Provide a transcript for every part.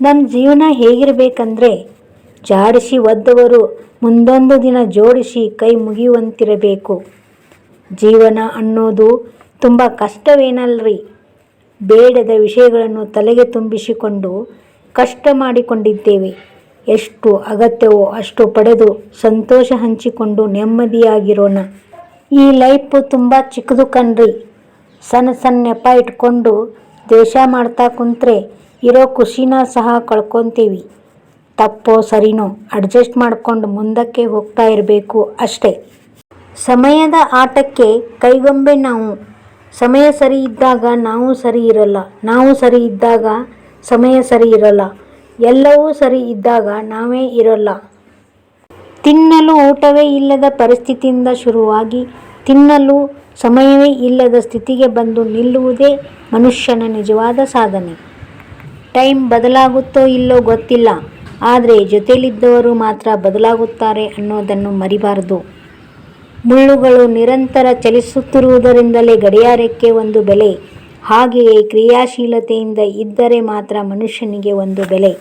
ನಮ್ಮ ಜೀವನ ಹೇಗಿರಬೇಕಂದ್ರೆ ಜಾಡಿಸಿ ಒದ್ದವರು ಮುಂದೊಂದು ದಿನ ಜೋಡಿಸಿ ಕೈ ಮುಗಿಯುವಂತಿರಬೇಕು. ಜೀವನ ಅನ್ನೋದು ತುಂಬ ಕಷ್ಟವೇನಲ್ರಿ? ಬೇಡದ ವಿಷಯಗಳನ್ನು ತಲೆಗೆ ತುಂಬಿಸಿಕೊಂಡು ಕಷ್ಟ ಮಾಡಿಕೊಂಡಿದ್ದೇವೆ. ಎಷ್ಟು ಅಗತ್ಯವೋ ಅಷ್ಟು ಪಡೆದು ಸಂತೋಷ ಹಂಚಿಕೊಂಡು ನೆಮ್ಮದಿಯಾಗಿರೋಣ. ಈ ಲೈಫು ತುಂಬ ಚಿಕ್ಕದು ಕಣ್ರಿ. ಸಣ್ಣ ಸಣ್ಣ ನೆಪ ಇಟ್ಕೊಂಡು ದ್ವೇಷ ಮಾಡ್ತಾ ಕುಂತ್ರೆ ಇರೋ ಖುಷಿನ ಸಹ ಕಳ್ಕೊತೀವಿ. ತಪ್ಪೋ ಸರಿನೋ ಅಡ್ಜಸ್ಟ್ ಮಾಡ್ಕೊಂಡು ಮುಂದಕ್ಕೆ ಹೋಗ್ತಾ ಇರಬೇಕು ಅಷ್ಟೇ. ಸಮಯದ ಆಟಕ್ಕೆ ಕೈಗೊಂಬೆ ನಾವು. ಸಮಯ ಸರಿ ಇದ್ದಾಗ ನಾವು ಸರಿ ಇರಲ್ಲ, ನಾವು ಸರಿ ಇದ್ದಾಗ ಸಮಯ ಸರಿ ಇರಲ್ಲ, ಎಲ್ಲವೂ ಸರಿ ಇದ್ದಾಗ ನಾವೇ ಇರಲ್ಲ. ತಿನ್ನಲು ಊಟವೇ ಇಲ್ಲದ ಪರಿಸ್ಥಿತಿಯಿಂದ ಶುರುವಾಗಿ ತಿನ್ನಲು ಸಮಯವೇ ಇಲ್ಲದ ಸ್ಥಿತಿಗೆ ಬಂದು ನಿಲ್ಲುವುದೇ ಮನುಷ್ಯನ ನಿಜವಾದ ಸಾಧನೆ. ಟೈಮ್ ಬದಲಾಗುತ್ತೋ ಇಲ್ಲೋ ಗೊತ್ತಿಲ್ಲ. ಆದರೆ ಜೊತೆಯಲ್ಲಿದ್ದವರು ಮಾತ್ರ ಬದಲಾಗುತ್ತಾರೆ ಅನ್ನೋದನ್ನು ಮರಿಬಾರದು. ಮುಳ್ಳುಗಳು ನಿರಂತರ ಚಲಿಸುತ್ತಿರುವುದರಿಂದಲೇ ಗಡಿಯಾರಕ್ಕೆ ಒಂದು ಬೆಲೆ. ಹಾಗೆಯೇ ಕ್ರಿಯಾಶೀಲತೆಯಿಂದ ಇದ್ದರೆ ಮಾತ್ರ ಮನುಷ್ಯನಿಗೆ ಒಂದು ಬೆಲೆ.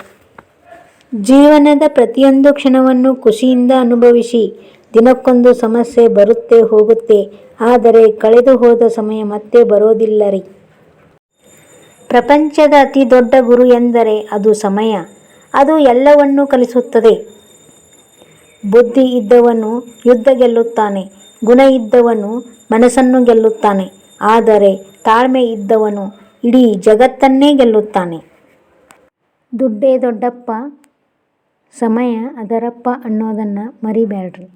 ಜೀವನದ ಪ್ರತಿಯೊಂದು ಕ್ಷಣವನ್ನು ಖುಷಿಯಿಂದ ಅನುಭವಿಸಿ ದಿನಕ್ಕೊಂದು ಸಮಸ್ಯೆ ಬರುತ್ತೆ ಹೋಗುತ್ತೆ, ಆದರೆ ಕಳೆದು ಹೋದ ಸಮಯ ಮತ್ತೆ ಬರೋದಿಲ್ಲ ರೀ ಪ್ರಪಂಚದ ಅತಿ ದೊಡ್ಡ ಗುರು ಎಂದರೆ ಅದು ಸಮಯ, ಅದು ಎಲ್ಲವನ್ನೂ ಕಲಿಸುತ್ತದೆ. ಬುದ್ಧಿ ಇದ್ದವನು ಯುದ್ಧ ಗೆಲ್ಲುತ್ತಾನೆ, ಗುಣ ಇದ್ದವನು ಮನಸ್ಸನ್ನು ಗೆಲ್ಲುತ್ತಾನೆ, ಆದರೆ ತಾಳ್ಮೆ ಇದ್ದವನು ಇಡೀ ಜಗತ್ತನ್ನೇ ಗೆಲ್ಲುತ್ತಾನೆ. ದುಡ್ಡೇ ದೊಡ್ಡಪ್ಪ, ಸಮಯ ಅದರಪ್ಪ ಅನ್ನೋದನ್ನು ಮರಿಬೇಡ್ರಿ.